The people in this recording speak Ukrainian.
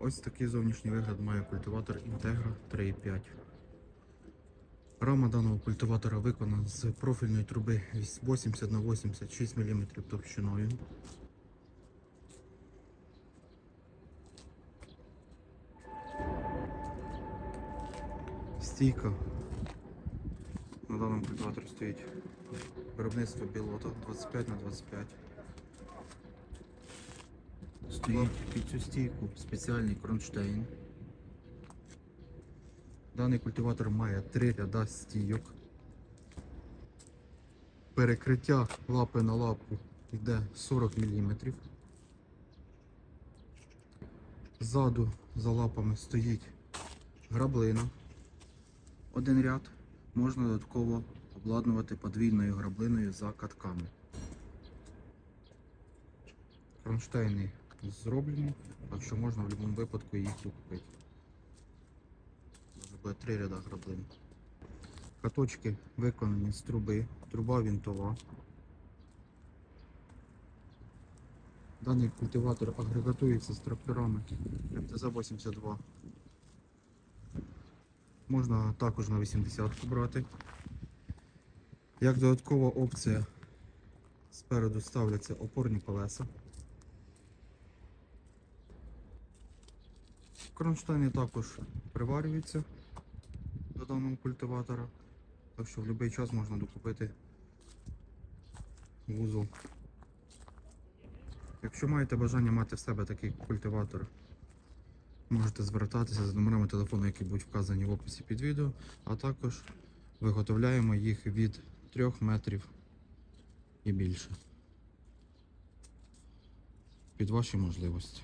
Ось такий зовнішній вигляд має культиватор Integra 3.5. Рама даного культиватора виконана з профільної труби 80 на 86 мм товщиною. Стійка на даному культиваторі стоїть виробництво білота 25 на 25. Стоїть під цю стійку спеціальний кронштейн. Даний культиватор має три ряда стійок. Перекриття лапи на лапу йде 40 мм. Ззаду за лапами стоїть граблина. Один ряд можна додатково обладнувати подвійною граблиною за катками. Кронштейни зроблені, так що можна в будь-якому випадку їх докупити. Може буде три ряда граблин. Каточки виконані з труби, труба вінтова. Даний культиватор агрегатується з тракторами МТЗ-82. Можна також на 80 брати. Як додаткова опція спереду ставляться опорні колеса. Кронштейни також приварюються до даного культиватора, так що в будь-який час можна докупити вузол. Якщо маєте бажання мати в себе такий культиватор, можете звертатися за номерами телефону, які будуть вказані в описі під відео, а також виготовляємо їх від 3 метрів і більше. Під ваші можливості.